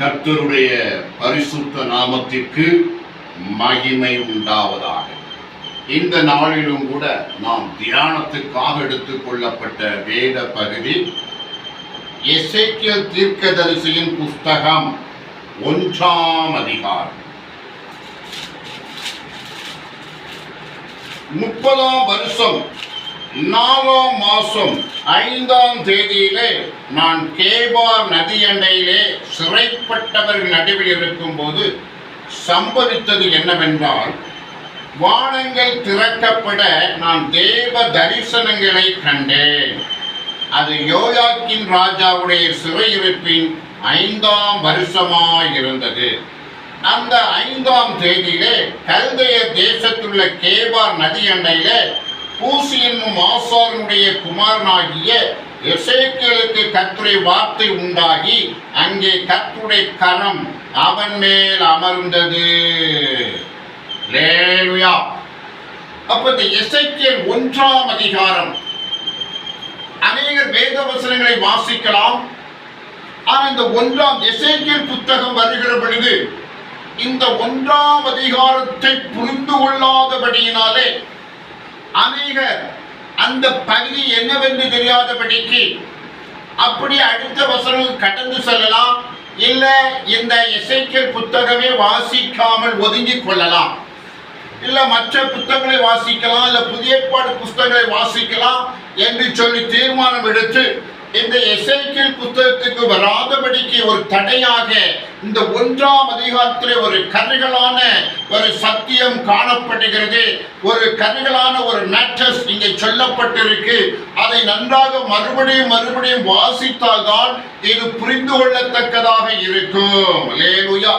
கர்த்தருடைய பரிசுத்த நாமத்திற்கு மகிமை உண்டாவதாக. இந்த நாளிலும் கூட நாம் தியானத்துக்காக எடுத்துக்கொள்ளப்பட்ட வேத பகுதி எசேக்கியல் தீர்க்கதரிசியின் புஸ்தகம் ஒன்றாம் அதிகாரம். முப்பதாம் வருஷம் நாலாம் மாசம் ஐந்தாம் தேதியிலே நான் கேபார் நதி அண்டையிலே சிறைப்பட்டவர்கள் நடுவில் இருக்கும்போது சம்பவித்தது என்னவென்றால் வானங்கள் திறக்கப்பட நான் தேவ தரிசனங்களை கண்டேன். அது யோயாக்கின் ராஜாவுடைய சிறையிருப்பின் ஐந்தாம் வருஷமாயிருந்தது அந்த ஐந்தாம் தேதியிலே கல்தைய தேசத்துள்ள கேபார் நதி அண்டையிலே பூசி என்னும் ஆசாரனுடைய குமாரனாகிய எசேக்கியலுக்கு கத்துரை வார்த்தை உண்டாகி அங்கே கத்துடைய கரம் அவன் மேல் அமர்ந்தது. லேலுயா அப்ப இந்த எசைக்கியல் ஒன்றாம் அதிகாரம். அநேகர் வேத வசனங்களை வாசிக்கலாம். ஆனால் இந்த ஒன்றாம் எசைக்கியல் புத்தகம் வருகிற பொழுது இந்த ஒன்றாம் அதிகாரத்தை புரிந்து கொள்ளாதபடியினாலே அநேகர் அந்த பகுதி என்னவென்று தெரியாதபடிக்கு அப்படி அடுத்த வசனம் கடந்து செல்லலாம். இல்ல இந்த இசைக்கல் புத்தகமே வாசிக்காமல் ஒதுங்கி கொள்ளலாம். இல்ல மற்ற புத்தகங்களை வாசிக்கலாம் இல்ல புதிய ஏற்பாடு புத்தகங்களை வாசிக்கலாம் என்று சொல்லி தீர்மானம் எடுத்து இந்த எசைக்கில் புத்தகத்துக்கு வராதபடிக்கு ஒரு தடையாக இந்த ஒன்றாம் அதிகாரத்திலே ஒரு கருகலான ஒரு சத்தியம் காணப்படுகிறது. ஒரு கருகலான ஒரு மேட்டர்ஸ் இங்கே சொல்லப்பட்டிருக்கு. அதை நன்றாக மறுபடியும் மறுபடியும் வாசித்தால்தான் இது புரிந்து கொள்ளத்தக்கதாக இருக்கும். லேலுயா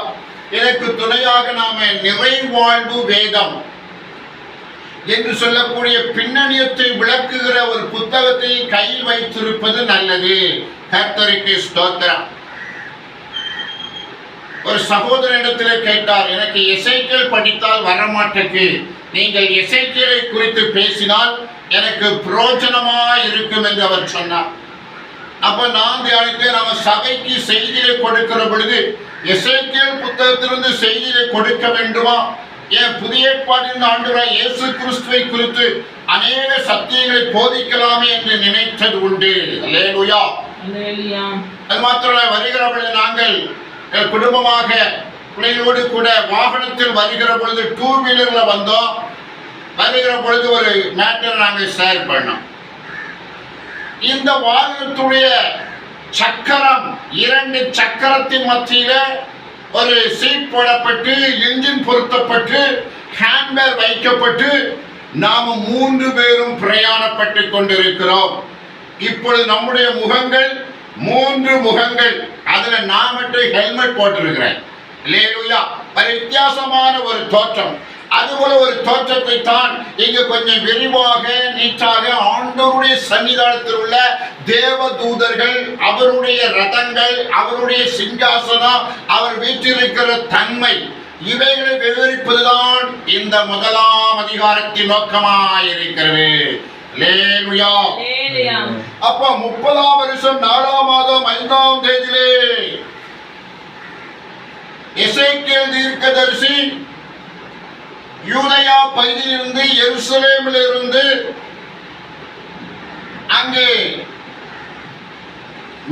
எனக்கு துணையாக நாம நிறைவாழ்வு வேதம். என்று சொல்லக்கூடிய பின்னணியத்தை விளக்குகிற ஒரு புத்தகத்தை கையில் வைத்திருப்பது நல்லது. கர்த்தருக்கு ஸ்தோத்திரம். ஒரு சகோதரனிடத்திலே கேட்டார் எனக்கு இசைக்கல் படித்தால் வரமாட்டேக்கு நீங்கள் இசைக்கலை குறித்து பேசினால் எனக்கு பிரயோஜனமா இருக்கும் என்று அவர் சொன்னார். அப்ப நான் தியானித்து நம்ம சபைக்கு செய்தியை கொடுக்கிற பொழுது இசைக்கல் புத்தகத்திலிருந்து செய்தியை கொடுக்க வேண்டுமா? ஏன் புதிய ஏற்பாட்டின் ஆண்டுகிறாய் இயேசு கிறிஸ்துவை குறித்து அநேக சத்தியங்களை போதிக்கலாமே என்று நினைத்தது உண்டு. அல்லேலூயா. அது மாத்திரமல்ல வருகிற பொழுது நாங்கள் குடும்பமாக பிள்ளைகளோடு கூட வாகனத்தில் வருகிற பொழுது டூ வீலர்ல வந்தோம். வருகிற பொழுது ஒரு மேட்டர் நாங்கள் ஷேர் பண்ணோம். இந்த வாகனத்துடைய சக்கரம் இரண்டு சக்கரத்தின் மத்தியில ஒரு சீட் போடப்பட்டு இன்ஜின் பொருத்தப்பட்டு ஹேண்ட்பேர் வைக்கப்பட்டு நாம் மூன்று பேரும் பிரயாணப்பட்டு கொண்டிருக்கிறோம். இப்பொழுது நம்முடைய முகங்கள் மூன்று முகங்கள். அதுல நான் மட்டும் ஹெல்மெட் போட்டிருக்கிறேன். இல்லையா ஒரு வித்தியாசமான ஒரு தோற்றம். அதுபோல ஒரு தோற்றத்தை தான் இங்கு கொஞ்சம் விரிவாக நீட்டாக ஆண்டவருடைய சன்னிதானத்தில் உள்ள தேவ தூதர்கள் அவருடைய ரதங்கள் அவருடைய சிங்காசனம் அவர் வீற்றிருக்கிற தன்மை இவைகளை விவரிப்பதுதான் இந்த முதலாம் அதிகாரத்தின் நோக்கமாயிருக்கிறது. அப்ப முப்பதாம் வருஷம் நாலாம் மாதம் ஐந்தாம் தேதியிலே எசேக்கியேல் தீர்க்கதரிசி யூதயா பகுதியிலிருந்து எருசலேமில் இருந்து அங்கே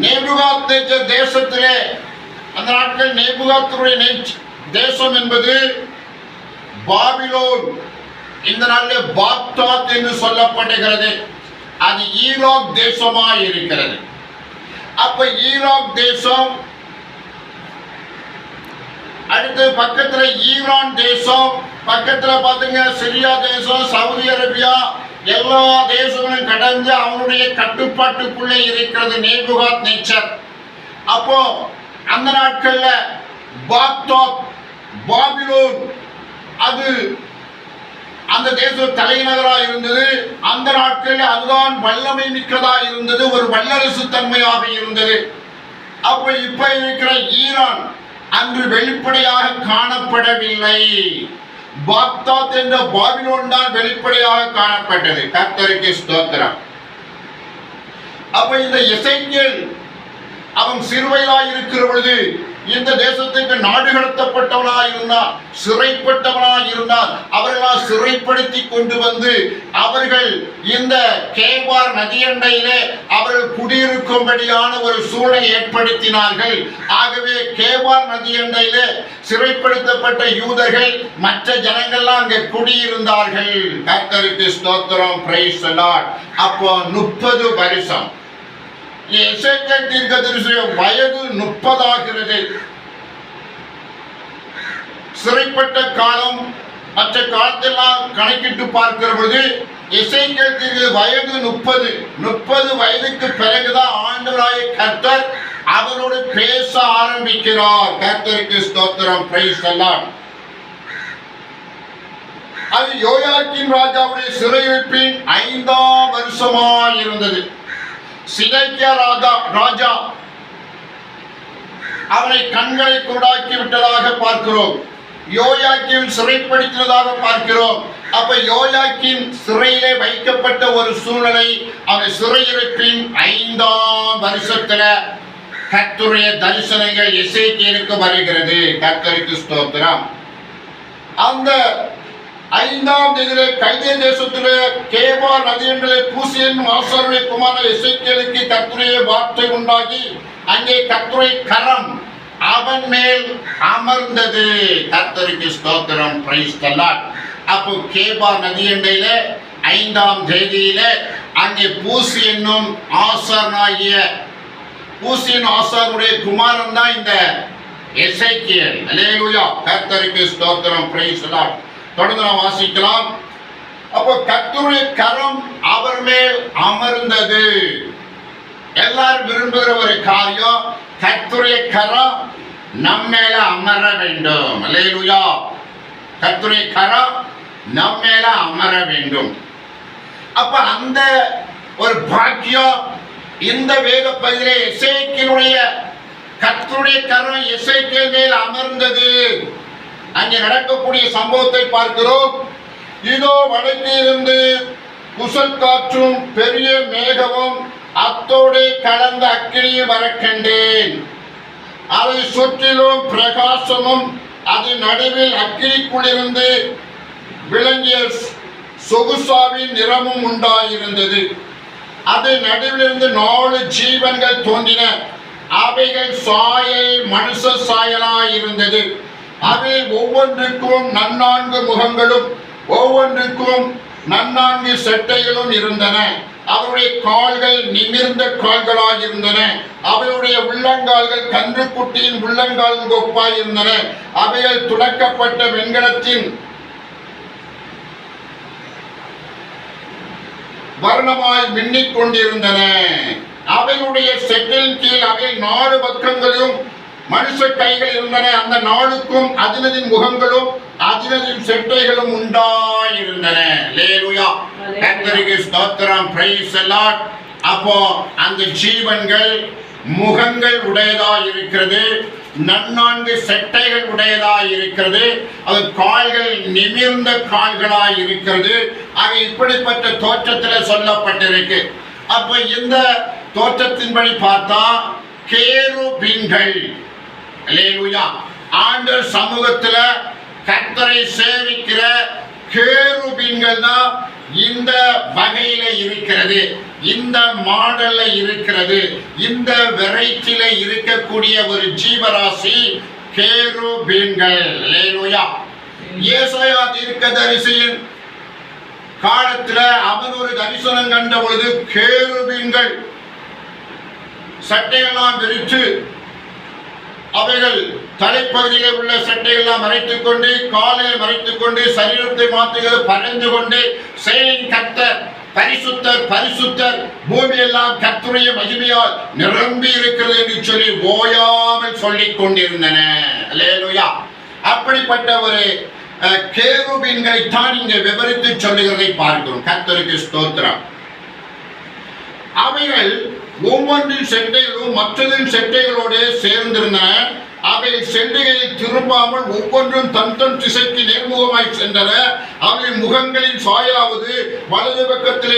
நேபுகாத் தேசத்திலே அந்த நாட்கள் நேபுகாத்துடைய தேசம் என்பது பாபிலோன். இந்த நாளில் பாப்தாத் என்று சொல்லப்படுகிறது. அது ஈராக் தேசமாக இருக்கிறது அப்ப ஈராக் தேசம் அடுத்து பக்கத்துல ஈரான் தேசம் பக்கத்துல பாத்தீங்க சிரியா தேசம் சவுதி அரேபியா எல்லா தேசங்களும் கடந்து அவனுடைய கட்டுப்பாட்டுக்குள்ளே இருக்கிறது நேபுகாத் நேச்சர். அப்போ அந்த நாட்கள்ல பாக்தாத் பாபிலோன் அது அந்த தேச தலைநகராக இருந்தது. அந்த நாட்களில் அதுதான் வல்லமை மிக்கதாக இருந்தது ஒரு வல்லரசு தன்மையாக இருந்தது. அப்ப இப்ப இருக்கிற ஈரான் அங்கு வெளிப்படையாக காணப்படவில்லை. பாக்தாத் என்ற பாபிலோன் தான் வெளிப்படையாக காணப்பட்டது. கர்த்தருக்கு ஸ்தோத்திரம். அப்ப இந்த இசைக்கியல் அவன் சிறுவையிலாய் இருக்கிற பொழுது இந்த தேசத்துக்கு நாடு கடத்தப்பட்டவனாய் இருந்தால் சிறைப்பட்டவனாய் இருந்தால் அவர்களால் சிறைப்படுத்தி கொண்டு வந்து அவர்கள் இந்த கேபார் நதியண்டையிலே அவர்கள் இருக்கும்படியான ஒரு சூழலை ஏற்படுத்தினார்கள். ஆகவே கேவார் நதி நதியண்டையிலே சிறைப்படுத்தப்பட்ட யூதர்கள் மற்ற ஜனங்கள்லாம் அங்கே குடியிருந்தார்கள். கர்த்தருக்கு ஸ்தோத்திரம் பிரைஸ் அப்போ முப்பது வருஷம். எசேக்கியேல் தீர்க்கதரிசிய வயது முப்பதாகிறது. சிறைப்பட்ட காலம் மற்ற காலத்தெல்லாம் கணக்கிட்டு பார்க்கிற பொழுது எசேக்கியேல் வயது முப்பது. முப்பது வயதுக்கு பிறகுதான் ஆண்டவராய கர்த்தர் அவரோடு பேச ஆரம்பிக்கிறார். கர்த்தருக்கு ஸ்தோத்திரம். பிரைஸ் எல்லாம் அது யோயாக்கின் ராஜாவுடைய சிறையிருப்பின் ஐந்தாம் வருஷமா இருந்தது. சிதைக்கியா ராஜா ராஜா அவரை கண்களை கூடாக்கி விட்டதாக பார்க்கிறோம். யோயாக்கின் சிறைப்படுத்தினதாக பார்க்கிறோம். அப்ப யோயாக்கின் சிறையிலே வைக்கப்பட்ட ஒரு சூழ்நிலை அவன் சிறையிருப்பின் ஐந்தாம் வருஷத்துல கத்துடைய தரிசனங்கள் இசைக்கியனுக்கு வருகிறது. கர்த்தருக்கு ஸ்தோத்திரம். அந்த ஐந்தாம் தேதியிலே கைதே தேசத்திலே கேபா நதியண்டிலே பூசியன் ஆசாரிய குமார இசைக்கியலுக்கு கத்துரையை வார்த்தை உண்டாகி அங்கே கத்துரை கரம் அவன் மேல் அமர்ந்தது. கத்தருக்கு ஸ்தோத்திரம். பிரைஸ் தல்லாட் அப்போ கேபா நதியண்டையில ஐந்தாம் தேதியில அங்கே பூசி என்னும் ஆசாரனாகிய பூசியின் ஆசாருடைய குமாரன் தான் இந்த எசைக்கியல். அல்லேலூயா கர்த்தருக்கு ஸ்தோத்திரம். பிரைஸ் தல்லாட் தொடர்ந்து நாம் வாசிக்கலாம். அப்போ கர்த்தருடைய கரம் அவர் மேல் அமர்ந்தது. எல்லாரும் விரும்புகிற ஒரு காரியம் கத்துரை கரம் நம் மேல அமர வேண்டும். இல்லையா கத்துரை கரம் நம் மேல அமர வேண்டும். அப்ப அந்த ஒரு பாக்கியம் இந்த வேத பகுதியிலே இசைக்கினுடைய கர்த்தருடைய கரம் இசைக்கின் மேல் அமர்ந்தது. அங்கே நடக்கக்கூடிய சம்பவத்தை பார்க்கிறோம். இதோ வடக்கிலிருந்து குசல் காற்றும் பெரிய மேகமும் அத்தோடு கலந்த அக்கினியை வரக்கண்டேன் அதை சுற்றிலும் பிரகாசமும் அது நடுவில் அக்கினிக்குள்ளிருந்து விளங்கிய சொகுசாவின் நிறமும் உண்டாயிருந்தது. அது நடுவிலிருந்து நாலு ஜீவன்கள் தோன்றின. அவைகள் சாயல் மனுஷ சாயலாயிருந்தது. அவை ஒவ்வொன்றுக்கும் நன்னான்கு முகங்களும் ஒவ்வொன்றுக்கும் நன்னான்கு செட்டைகளும் இருந்தன. அவருடைய கால்கள் நிமிர்ந்த கால்களாக இருந்தன. அவையுடைய உள்ளங்கால்கள் கன்றுக்குட்டியின் உள்ளங்கால் கொப்பாய் இருந்தன. அவைகள் துடக்கப்பட்ட வெண்கலத்தின் வர்ணமாய் மின்னிக் கொண்டிருந்தன. அவையுடைய செட்டில் கீழ் அவை நாலு பக்கங்களிலும் மனுஷ கைகள் இருந்தன. அந்த நாளுக்கும் அதினதின் முகங்களும் அதினதின் செட்டைகளும் உண்டாயிருந்தன. லேலுயா கர்த்தருக்கு ஸ்தோத்திரம். பிரைஸ் லார்ட் அப்போ அந்த ஜீவன்கள் முகங்கள் உடையதாய் இருக்கிறது நன்னான்கு செட்டைகள் உடையதாய் இருக்கிறது அது கால்கள் நிமிர்ந்த கால்களாய் இருக்கிறது ஆக இப்படிப்பட்ட தோற்றத்தில் சொல்லப்பட்டிருக்கு. அப்ப இந்த தோற்றத்தின்படி பார்த்தா கேருபீன்கள். அல்லேலூயா ஆண்டு சமூகத்துல கர்த்தரை சேவிக்கிற கேருபீன்கள் தான் இந்த வகையில இருக்கிறது இந்த மாடல்ல இருக்கிறது இந்த வெரைட்டில இருக்கக்கூடிய ஒரு ஜீவராசி கேருபீன்கள். அல்லேலூயா ஏசாயா தீர்க்கதரிசியின் காலத்துல அவன் ஒரு தரிசனம் கண்ட பொழுது கேருபீன்கள் சட்டையெல்லாம் விரித்து அவைகள் தலைப்பகுதியிலே உள்ள சட்டையெல்லாம் மறைத்துக் கொண்டு காலில் மறைத்துக் கொண்டு சரீரத்தை மாற்றுகிறது பறந்து கொண்டு செயலின் கத்தர் பரிசுத்தர் பரிசுத்தர் பூமியெல்லாம் கத்துடைய மகிமையால் நிரம்பி இருக்கிறது என்று சொல்லி ஓயாமல் சொல்லிக் கொண்டிருந்தன. அப்படிப்பட்ட ஒரு அஹ், கேருபீன்களை தான் இங்கே விவரித்து சொல்லுகிறதை பார்க்கிறோம். கத்தருக்கு ஸ்தோத்திரம். அவைகள் ஒவ்வொன்றின் செட்டைகளும் மற்றதின் செட்டைகளோடு சேர்ந்திருந்தன. அவை செல்லுகையில் திரும்பாமல் ஒவ்வொன்றும் தன் தன் திசைக்கு நேர்முகமாய் சென்றன. அவைகளின் முகங்களின் சாயாவது வலது பக்கத்திலே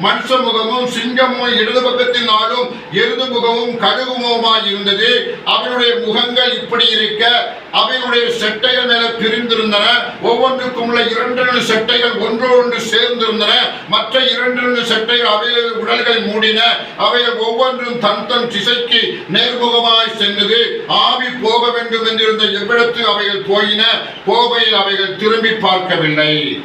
மனுஷ முகமும் சிங்கமும் இடது பக்கத்தினாலும் எருது முகமும் கழுகு முகமாய் இருந்தது. அவனுடைய முகங்கள் இப்படி இருக்க அவையுடைய செட்டைகள் மேல பிரிந்திருந்தன. ஒவ்வொன்றுக்கும் உள்ள இரண்டு இரண்டு செட்டைகள் ஒன்றோடு சேர்ந்திருந்தன. மற்ற இரண்டு இரண்டு செட்டைகள் அவைகள் உடல்கள் மூடின. அவைகள் ஒவ்வொன்றும் தன் தன் திசைக்கு நேர்முகமாய் சென்றது. ஆவி போக வேண்டும் என்றிருந்த எவ்விடத்து அவைகள் போயின போகையில் அவைகள் திரும்பி பார்க்கவில்லை.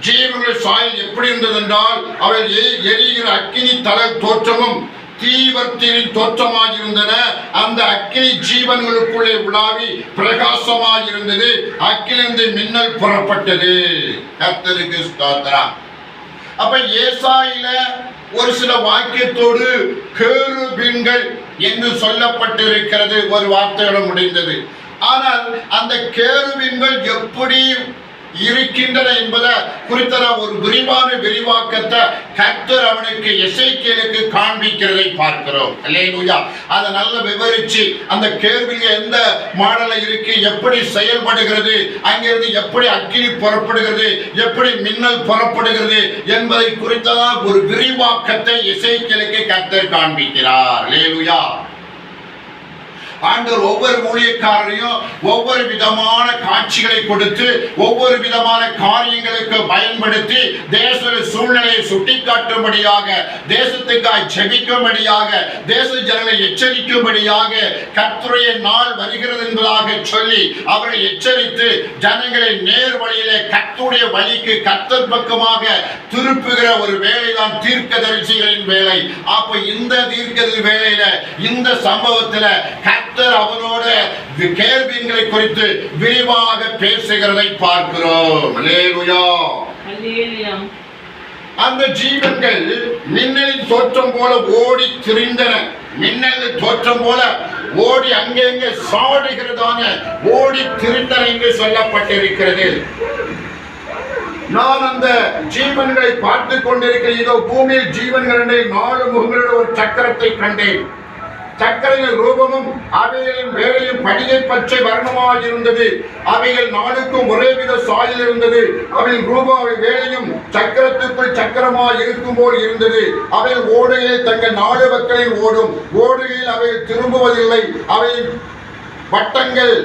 ஜீவனுடைய சாயல் எப்படி இருந்தது என்றால் அவள் எரிகிற அக்கினி தளல் தோற்றமும் தீவர்த்தியின் தோற்றமாயிருந்தன. அந்த அக்கினி ஜீவன்களுக்குள்ளே உலாவி பிரகாசமாயிருந்தது. அக்கிலிருந்து மின்னல் புறப்பட்டது. கர்த்தருக்கு அப்ப ஏசாயில ஒரு சில வாக்கியத்தோடு கேருபீன்கள் என்று சொல்லப்பட்டிருக்கிறது. ஒரு வார்த்தையோட முடிந்தது. ஆனால் அந்த கேருவின்கள் எப்படி இருக்கின்றன என்பதை குறித்த ஒரு விரிவான விரிவாக்கத்தை கர்த்தர் அவனுக்கு எசைக்கேலுக்கு காண்பிக்கிறதை பார்க்கிறோம். இல்லையா அதை நல்லா விவரிச்சு அந்த கேள்வியில எந்த மாடல இருக்கு எப்படி செயல்படுகிறது அங்கிருந்து எப்படி அக்கினி புறப்படுகிறது எப்படி மின்னல் புறப்படுகிறது என்பதை குறித்ததான் ஒரு விரிவாக்கத்தை இசைக்கலுக்கு கர்த்தர் காண்பிக்கிறார். இல்லையா ஆண்டவர் ஒவ்வொரு ஊழியக்காரரையும் ஒவ்வொரு விதமான காட்சிகளை கொடுத்து ஒவ்வொரு விதமான காரியங்களுக்கு பயன்படுத்தி தேச சூழ்நிலையை சுட்டிக்காட்டும்படியாக தேசத்துக்காய் ஜெபிக்கும்படியாக தேச ஜனங்களை எச்சரிக்கும்படியாக கத்துரைய நாள் வருகிறது என்பதாக சொல்லி அவரை எச்சரித்து ஜனங்களை நேர் வழியிலே கத்துடைய வழிக்கு கத்தர் பக்கமாக திருப்புகிற ஒரு வேலைதான் தீர்க்கதரிசிகளின் வேலை. அப்ப இந்த தீர்க்கதரி வேலையில இந்த சம்பவத்துல கர்த்தர் அவனோட கேள்விகளை குறித்து விரிவாக பேசுகிறதை பார்க்கிறோம். அந்த ஜீவன்கள் மின்னலின் தோற்றம் போல ஓடி திரிந்தன. மின்னலின் தோற்றம் போல ஓடி அங்கே இங்கே சாடுகிறதான ஓடி திரிந்தன என்று சொல்லப்பட்டிருக்கிறது. நான் அந்த ஜீவன்களை பார்த்து கொண்டிருக்கிறேன் இதோ பூமியில் ஜீவன்களுடைய நாலு முகங்களோட ஒரு சக்கரத்தை கண்டேன். சக்கரையின் ரூபமும் அவைகளின் வேலையும் பணியை பச்சை வர்ணமாக இருந்தது அவைகள் நாளுக்கும் ஒரே வித சாயில் இருந்தது. அவையின் ரூபம் அவை வேலையும் சக்கரத்துக்குள் சக்கரமாக இருக்கும் போல் இருந்தது. அவை ஓடுகையில் தங்கள் நாடு மக்களில் ஓடும். ஓடுகையில் அவை திரும்புவதில்லை. அவை வட்டங்கள்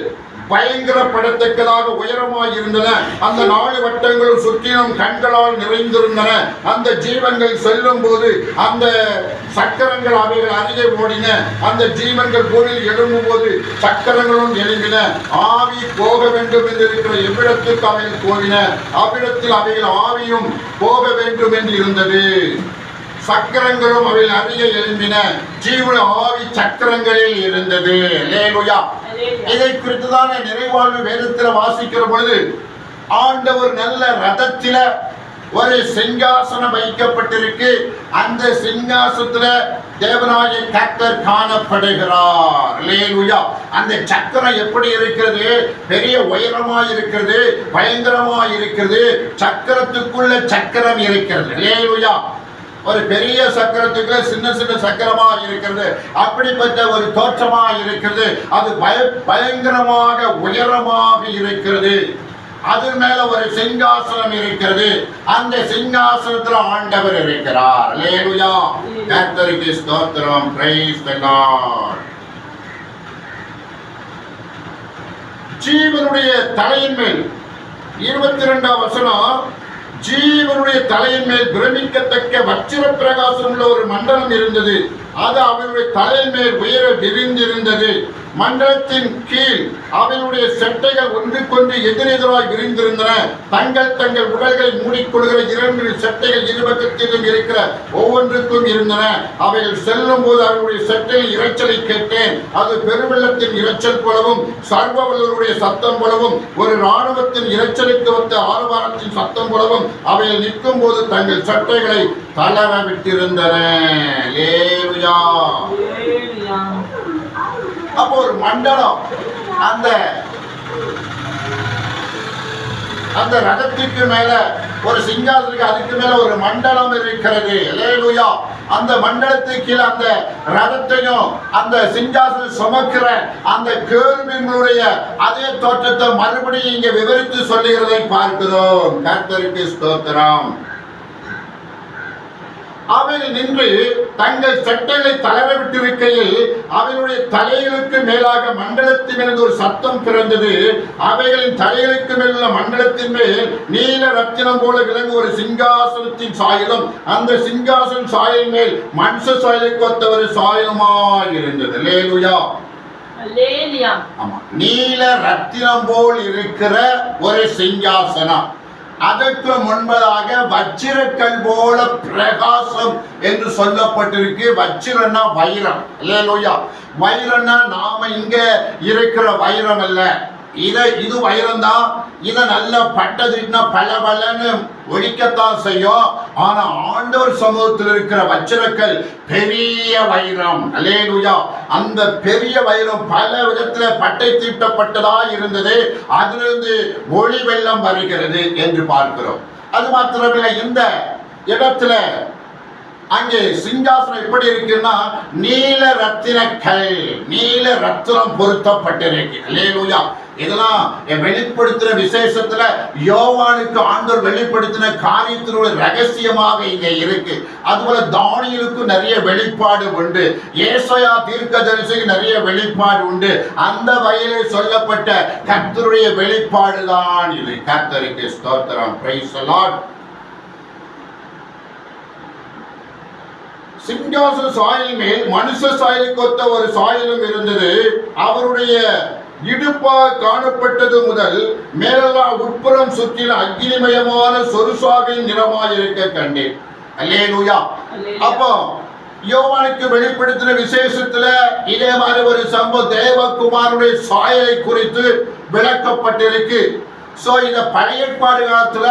பயங்கரப்படத்தக்கதாக உயரமாய் இருந்தன அந்த நாலு வட்டங்களும் சுற்றிலும் கண்களால் நிறைந்திருந்தன. அந்த ஜீவன்கள் செல்லும் போது அந்த சக்கரங்கள் அவைகள் அருகே ஓடின. அந்த ஜீவன்கள் பூமியில் எழும்பும் போது சக்கரங்களும் எழும்பின. ஆவி போக வேண்டும் என்று இருக்கிற எவ்விடத்துக்கு அவைகள் போயின அவ்விடத்தில் அவைகள் ஆவியும் போக வேண்டும் என்று இருந்தது. சக்கரங்களும் அவைகள் அருகே எழும்பின ஜீவன ஆவி சக்கரங்களில் இருந்தது. லேலுயா இதை குறித்துதான நிறைவாழ்வு வேதத்துல வாசிக்கிற பொழுது ஆண்டவர் நல்ல ரதத்தில ஒரு சிங்காசனம் வைக்கப்பட்டிருக்கு. அந்த சிங்காசனத்துல தேவனாகிய கர்த்தர் காணப்படுகிறார். அல்லேலூயா அந்த சக்கரம் எப்படி இருக்கிறது? பெரிய உயரமா இருக்கிறது பயங்கரமா இருக்கிறது. சக்கரத்துக்குள்ள சக்கரம் இருக்கிறது. அல்லேலூயா ஒரு பெரிய சக்கரத்துக்கு சின்ன சின்ன சக்கரமா இருக்கிறது. அப்படிப்பட்ட ஒரு தோற்றமா இருக்கிறது. அது பய பயங்கரமாக உயரமாக இருக்கிறது. அது மேல ஒரு சிங்காசனம் இருக்கிறது. அந்த சிங்காசனத்துல ஆண்டவர் இருக்கிறார். லேலுயா கர்த்தருக்கு ஸ்தோத்திரம். பிரைஸ் தி லார்ட் ஜீவனுடைய தலையின் மேல் இருபத்தி ரெண்டாம் வசனம் ஜீவனுடைய தலையின் மேல் பிரமிக்கத்தக்க வச்சிர பிரகாசம் உள்ள ஒரு மண்டலம் இருந்தது. அது அவருடைய தலையின் மேல் உயர விரிந்திருந்தது. மண்டலத்தின் கீழ் அவனுடைய செட்டைகள் ஒன்றுக்கொன்று எதிரெதிராக விரிந்திருந்தன. தங்கள் தங்கள் உடல்களை மூடிக்கொள்கிற இரண்டு செட்டைகள் இருபக்கத்திலும் இருக்கிற ஒவ்வொன்றுக்கும் இருந்தன. அவைகள் செல்லும் போது அவர்களுடைய செட்டையில் இரைச்சலை கேட்டேன். அது பெருவெள்ளத்தின் இரைச்சல் போலவும் சர்வவல்லருடைய சத்தம் போலவும் ஒரு இராணுவத்தின் இரைச்சலுக்கு வந்த ஆரவாரத்தின் சத்தம் போலவும் அவைகள் நிற்கும் போது தங்கள் சட்டைகளை தளர விட்டிருந்தன அப்போ ஒரு மண்டலம். அந்த அந்த ரதத்துக்கு மேல ஒரு சிங்காசனுக்கு அதுக்கு மேல ஒரு மண்டலம் இருக்கிறது. லேலுயா அந்த மண்டலத்துக்கு கீழே அந்த ரதத்தையும் அந்த சிங்காசனம் சுமக்கிற அந்த கேள்விகளுடைய அதே தோற்றத்தை மறுபடியும் இங்க விவரித்து சொல்லுகிறதை பார்க்கிறோம். கர்த்தருக்கு ஸ்தோத்திரம். அவைகள் நின்று தங்கள் சட்டைகளை தளர விட்டிருக்கையில் அவைகளுடைய தலைகளுக்கு மேலாக மண்டலத்திலிருந்து ஒரு சத்தம் பிறந்தது. அவைகளின் தலைகளுக்கு மேல் உள்ள மண்டலத்தின் மேல் நீல ரத்தினம் போல விளங்கு ஒரு சிங்காசனத்தின் சாயலும். அந்த சிங்காசன சாயல் மேல் மனுஷ சாயலுக்கு ஒத்த ஒரு சாயலுமாய் இருந்தது. லேலுயா ஆமா. நீல ரத்தினம் போல் இருக்கிற ஒரு சிங்காசனம். அதற்கு முன்பதாக வச்சிரக்கல் போல பிரகாசம் என்று சொல்லப்பட்டிருக்கு. வச்சிரன்னா வைரம். இல்லையா வைரம்னா நாம இங்க இருக்கிற வைரம் அல்ல. இதை இது வைரம் தான் இத நல்ல பட்டதுன்னா பல பலன்னு ஒழிக்கத்தான் செய்யும். ஆனா ஆண்டவர் சமூகத்தில் இருக்கிற வச்சிரக்கல் பெரிய வைரம். அல்லேலூயா. அந்த பெரிய வைரம் பல விதத்துல பட்டை தீட்டப்பட்டதா இருந்தது. அதிலிருந்து ஒளி வெள்ளம் வருகிறது என்று பார்க்கிறோம். அது மாத்திரமில்லை இந்த இடத்துல அங்கே சிங்காசனம் எப்படி இருக்குன்னா நீல ரத்தின கல் நீல ரத்தினம் பொருத்தப்பட்டிருக்கு. அல்லேலூயா. இதெல்லாம் வெளிப்படுத்துற விசேஷத்துல யோவானுக்கு ஆண்டோர் வெளிப்படுத்தின காரியத்தினுடைய ரகசியமாக இங்க இருக்கு. அதுபோல தானியலுக்கும் நிறைய வெளிப்பாடு உண்டு. ஏசையா தீர்க்கதரிசிக்கு நிறைய வெளிப்பாடு உண்டு. அந்த வயலில் சொல்லப்பட்ட கர்த்தருடைய வெளிப்பாடு தான் இது. கர்த்தருக்கு ஸ்தோத்திரம். பிரைஸ் லார்ட் சிங்காசன சாயல் மேல் மனுஷ சாயலுக்கு ஒத்த ஒரு சாயலும் இருந்தது. அவருடைய இடுப்பா காணப்பட்டது முதல் மேலெல்லாம் உட்புறம் சுற்றிலும் அக்னிமயமான சொருசாவின் நிறமாயிருக்க கண்டேன். அல்லேலூயா. அப்போ யோவானுக்கு வெளிப்படுத்தின விசேஷத்துல இதே மாதிரி ஒரு சம்பவம் தேவகுமாருடைய சாயலை குறித்து விளக்கப்பட்டிருக்கு. சோ இந்த பழைய ஏற்பாடு காலத்துல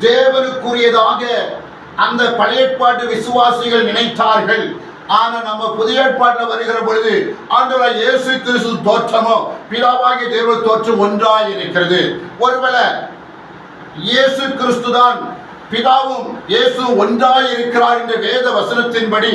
தேவனுக்குரியதாக அந்த பழைய ஏற்பாட்டு விசுவாசிகள் நினைத்தார்கள். ஆனா நம்ம புதிய ஏற்பாட்டில் வருகிற பொழுது ஆண்டவராய் இயேசு கிறிஸ்து தோற்றமோ பிதாவாகிய தேவ தோற்றம் ஒன்றாய் இருக்கிறது. ஒருவேளை இயேசு கிறிஸ்து தான் பிதாவும் இயேசு ஒன்றாய் இருக்கிறார் என்ற வேத வசனத்தின்படி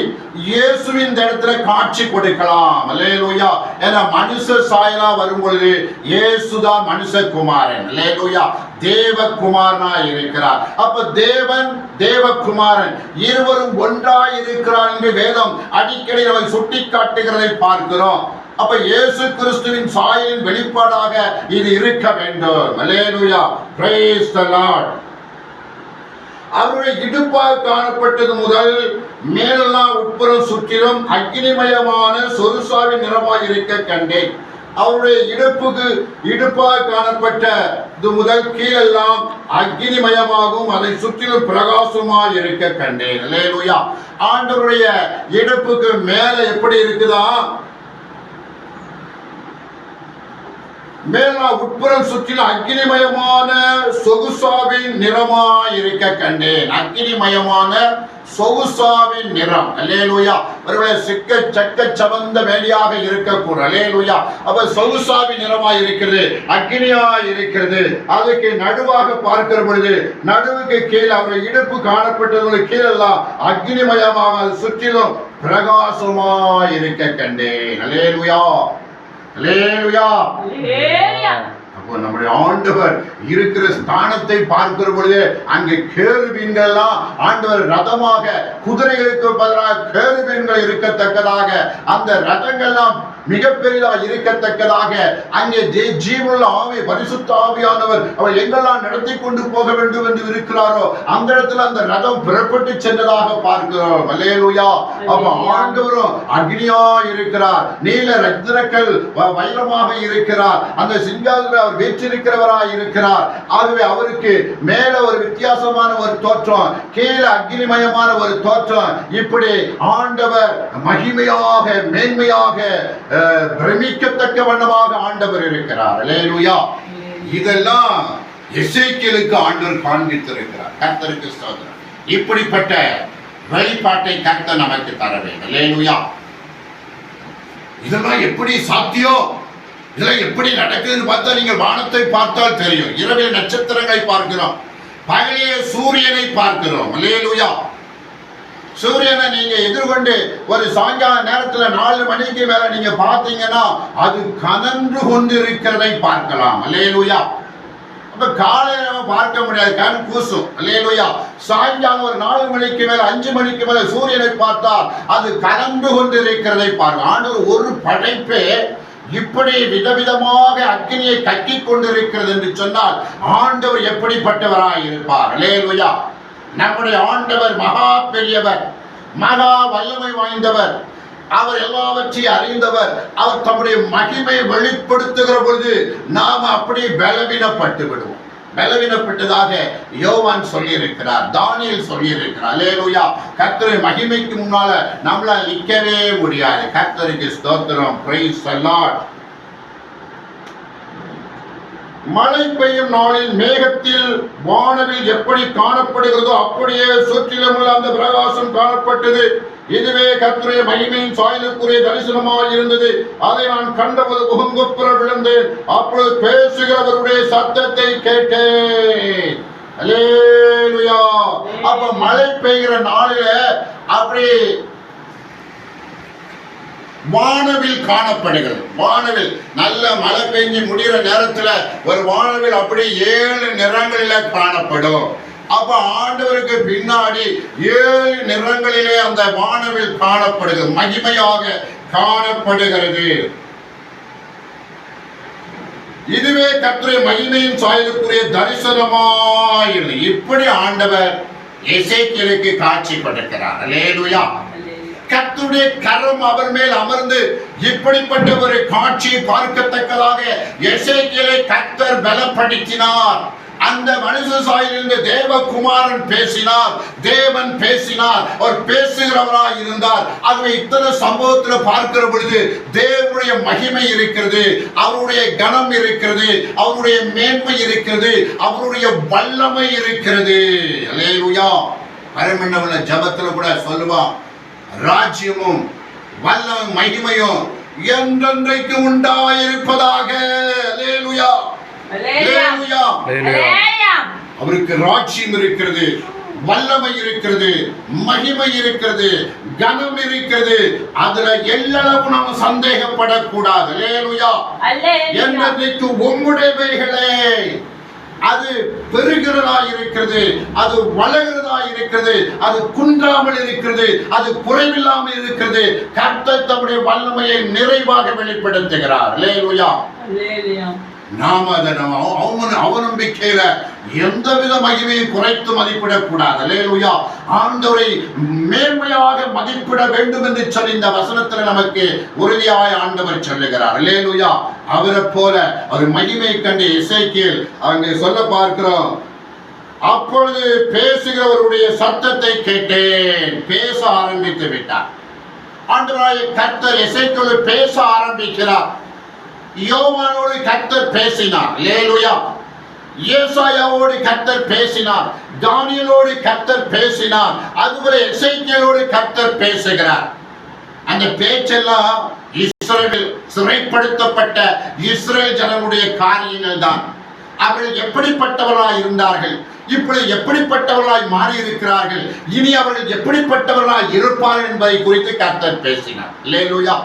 இயேசுவின் இடத்துல காட்சி கொடுக்கலாம். அல்லேலூயா. என மனுஷ சாயலா வரும் பொழுது இயேசுதான் மனுஷகுமாரன். அல்லேலூயா. தேவகுமாரனா இருக்கிறார். அப்ப தேவன் தேவகுமாரன் இருவரும் ஒன்றாய் இருக்கிறார் என்று வேதம் அடிக்கடி நம்ம சுட்டி காட்டுகிறதை பார்க்கிறோம். அப்ப இயேசு கிறிஸ்துவின் சாயலின் வெளிப்பாடாக இது இருக்க வேண்டும். அல்லேலூயா. Praise the லார்ட் அவருடைய இடுப்பாக காணப்பட்டது முதல் மேலெல்லாம் உட்புறம் சுற்றிலும் அக்னிமயமான சொருசாவின் நிறமாக இருக்க கண்டேன். அவருடைய இடுப்புக்கு இடுப்பாக காணப்பட்ட இது முதல் கீழெல்லாம் அக்னிமயமாகவும் அதை சுற்றிலும் பிரகாசமாக இருக்க கண்டேன். ஆண்டவருடைய இடுப்புக்கு மேலே எப்படி இருக்குதா? மேலா உட்புறம் சுற்றிலும் அக்னிமயமான சொகுசாவின் நிறமா இருக்க கண்டேன். அக்னிமயமான சொகுசாவின் நிறம். அலேலுயா ஒருவேளை சிக்க சக்க சவந்த வேலையாக இருக்கக்கூடும். அலேலுயா அப்ப சொகுசாவின் நிறமா இருக்கிறது அக்னியா இருக்கிறது அதுக்கு நடுவாக பார்க்கிற பொழுது நடுவுக்கு கீழே அவர் இடுப்பு காணப்பட்டது கீழெல்லாம் அக்னிமயமாக அது சுற்றிலும் பிரகாசமா இருக்க கண்டேன். அலேலுயா அப்போ நம்முடைய ஆண்டவர் இருக்கிற ஸ்தானத்தை பார்க்கிற பொழுது அங்கே கேருபீன்கள்லாம் ஆண்டவர் ரதமாக குதிரைகளுக்கு பதிலாக கேருபீன்கள் இருக்கத்தக்கதாக அந்த ரதங்கள்லாம் மிக பெரிதா இருக்கத்தக்கதாக அங்கே ஜெ- ஜீவனுள்ள ஆவி பரிசுத்த ஆவியானவர் அவர் எங்கெல்லாம் நடத்தி கொண்டு போக வேண்டும் என்று இருக்கிறாரோ அந்த இடத்துல அந்த ரதம் புறப்பட்டு சென்றதாக பார்க்கிறோம். அல்லேலூயா. அப்ப ஆண்டவரும் அக்னியா இருக்கிறார். நீல ரத்தினக்கல் வ- வைரமாக இருக்கிறார். அந்த சிங்காசனம் அவர் வீற்றிருக்கிறவராய் இருக்கிறார். ஆகவே அவருக்கு மேல ஒரு வித்தியாசமான ஒரு தோற்றம் கீழே அக்னிமயமான ஒரு தோற்றம். இப்படி ஆண்டவர் மகிமையாக மேன்மையாக பிரமிக்கத்தக்க வண்ணமாக ஆண்டவர் இருக்கிறார். அல்லேலூயா. இதெல்லாம் எசேக்கியலுக்கு ஆண்டவர் காண்பித்திருக்கிறார். கர்த்தருக்கு ஸ்தோத்திரம். இப்படிப்பட்ட வெளிப்பாட்டை கர்த்தர் நமக்கு தர வேண்டும் அல்லேலூயா. இதெல்லாம் எப்படி சாத்தியம் இதெல்லாம் எப்படி நடக்குதுன்னு பார்த்தா நீங்கள் வானத்தை பார்த்தால் தெரியும். இரவில் நட்சத்திரங்களை பார்க்கிறோம். பகலிலே சூரியனை பார்க்கிறோம். அல்லேலூயா. சூரியனை நீங்க எதிர்கொண்டு ஒரு சாயங்கால நேரத்துல நாலு மணிக்கு மேல நீங்க பார்த்தீங்கன்னா அது கனன்று கொண்டிருக்கிறதை பார்க்கலாம். அல்லேலூயா. அப்ப காலையில நம்ம பார்க்க முடியாது. கண் கூசும். அல்லேலூயா. சாயங்காலம் ஒரு நாலு மணிக்கு மேல அஞ்சு மணிக்கு மேல சூரியனை பார்த்தால் அது கலந்து கொண்டிருக்கிறதை பார்க்க ஆண்டவர் ஒரு படைப்பே இப்படி விதவிதமாக அக்னியை கட்டி கொண்டிருக்கிறது என்று சொன்னால் ஆண்டவர் எப்படிப்பட்டவராய் இருப்பார் அல்லேலூயா. நம்முடைய ஆண்டவர் மகா பெரியவர் மகா வல்லமை வாய்ந்தவர். அவர் எல்லாவற்றையும் அறிந்தவர். அவர் தம்முடைய மகிமை வெளிப்படுத்துகிற பொழுது நாம் அப்படியே பலவீனப்பட்டு விடுவோம். பலவீனப்பட்டதாக யோவான் சொல்லியிருக்கிறார் தானியல் சொல்லியிருக்கிறார். அல்லேலூயா. கர்த்தருடைய மகிமைக்கு முன்னால நம்மளால் நிற்கவே முடியாது. கர்த்தருக்கு ஸ்தோத்திரம் பிரைஸ் லார்ட் மழை பெய்யும் நாளில் மேகத்தில் வானவில் எப்படி காணப்படுகிறதோ அப்படியே சுற்றிலும் உள்ள அந்த பிரகாசம் காணப்பட்டது. இதுவே கர்த்தருடைய மகிமையின் சாயலுக்குரிய தரிசனமாக இருந்தது. அதை நான் கண்டபோது முகங்குப்புற விழுந்தேன். அப்பொழுது பேசுகிறவருடைய சத்தத்தை கேட்டேன். அப்ப மழை பெய்கிற நாளில அப்படி வானவில் காணப்படுகிறது. வானவில் நல்ல மழை பெஞ்சு முடிகிற நேரத்துல ஒரு வானவில் அப்படியே ஏழு நிறங்களில காணப்படும். அப்ப ஆண்டவருக்கு பின்னாடி ஏழு நிறங்களிலே அந்த வானவில் காணப்படுகிறது. மகிமையாக காணப்படுகிறது. இதுவே கர்த்தருடைய மகிமையும் சாயலுக்குரிய தரிசனமாயிரு இப்படி ஆண்டவர் இசைக்கிழக்கு காட்சி கொடுக்கிறார் லேலுயா கத்துடைய கரம் அவர் மேல் அமர்ந்து இப்படிப்பட்ட ஒரு காட்சியை பார்க்கத்தக்கதாக எசைக்கிலே கத்தர் பலப்படுத்தினார். அந்த மனுஷ சாயிலிருந்து தேவகுமாரன் பேசினார். தேவன் பேசினார். அவர் பேசுகிறவராய் இருந்தார். ஆகவே இத்தனை சம்பவத்துல பார்க்கிற பொழுது தேவனுடைய மகிமை இருக்கிறது. அவருடைய கனம் இருக்கிறது. அவருடைய மேன்மை இருக்கிறது. அவருடைய வல்லமை இருக்கிறது. அல்லேலூயா பரமண்டல ஜபத்துல கூட சொல்லுவான் ராஜ்யமும் வல்ல மகிமையும் என்றென்றைக்கு உண்டாயிருப்பதாக. அவருக்கு ராஜ்யம் இருக்கிறது வல்லமை இருக்கிறது மகிமை இருக்கிறது கனம் இருக்கிறது. அதுல எல்லளவு நாம் சந்தேகப்படக்கூடாது. என்றைக்கு உம்முடையவைகளே. அது பெருகிறதா இருக்கிறது அது வளர்கிறதா இருக்கிறது அது குன்றாமல் இருக்கிறது அது குறைவில்லாமல் இருக்கிறது. கர்த்தர் தம்முடைய வல்லமையை நிறைவாக வெளிப்படுத்துகிறார். லேலுயா நாம அதை நம்ம அவன் அவநம்பிக்கையில எந்தவித மகிமையும் குறைத்து மதிப்பிடக்கூடாது. அல்லேலூயா. ஆண்டவரை மேன்மையாக மதிப்பிட வேண்டும் என்று சொல்லி இந்த வசனத்துல நமக்கு உறுதியாய் ஆண்டவர் சொல்லுகிறார். அல்லேலூயா. அவரை போல ஒரு மகிமை கண்டு இசைக்கியல் அங்கே சொல்ல பார்க்கிறோம். அப்பொழுது பேசுகிறவருடைய சத்தத்தை கேட்டேன். பேச ஆரம்பித்து விட்டார். ஆண்டவராய கர்த்தர் இசைக்குழு பேச ஆரம்பிக்கிறார். யோவானோடு கர்த்தர் பேசினார். லேலுயா ஏசாயாவோடு கர்த்தர் பேசினார். தானியலோடு கர்த்தர் பேசினார். அதுபோல எசைக்கியலோடு கர்த்தர் பேசுகிறார். அந்த பேச்செல்லாம் இஸ்ரேல் சிறைப்படுத்தப்பட்ட இஸ்ரேல் ஜனங்களுடைய காரியங்கள் தான். அவர்கள் எப்படிப்பட்டவர்களாய் இருந்தார்கள்? இப்படி எப்படிப்பட்டவர்களாய் மாறி இருக்கிறார்கள் இனி அவர்கள் எப்படிப்பட்டவர்களாய் இருப்பார்கள் என்பதை குறித்து கர்த்தர் பேசினார். லேலுயா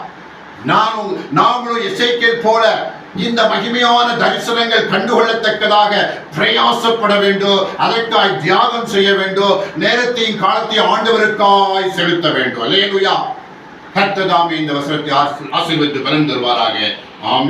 நானும் நாமளும் இசைக்கேல் போல இந்த மகிமையான தரிசனங்கள் கண்டுகொள்ளத்தக்கதாக பிரயாசப்பட வேண்டும். அதற்காய் தியாகம் செய்ய வேண்டும். நேரத்தையும் காலத்தையும் ஆண்டவருக்காய் செலுத்த வேண்டும். இல்லையா கர்த்ததாமே இந்த வசனத்தை ஆசீர்வதித்து பலன் தருவாராக. ஆமே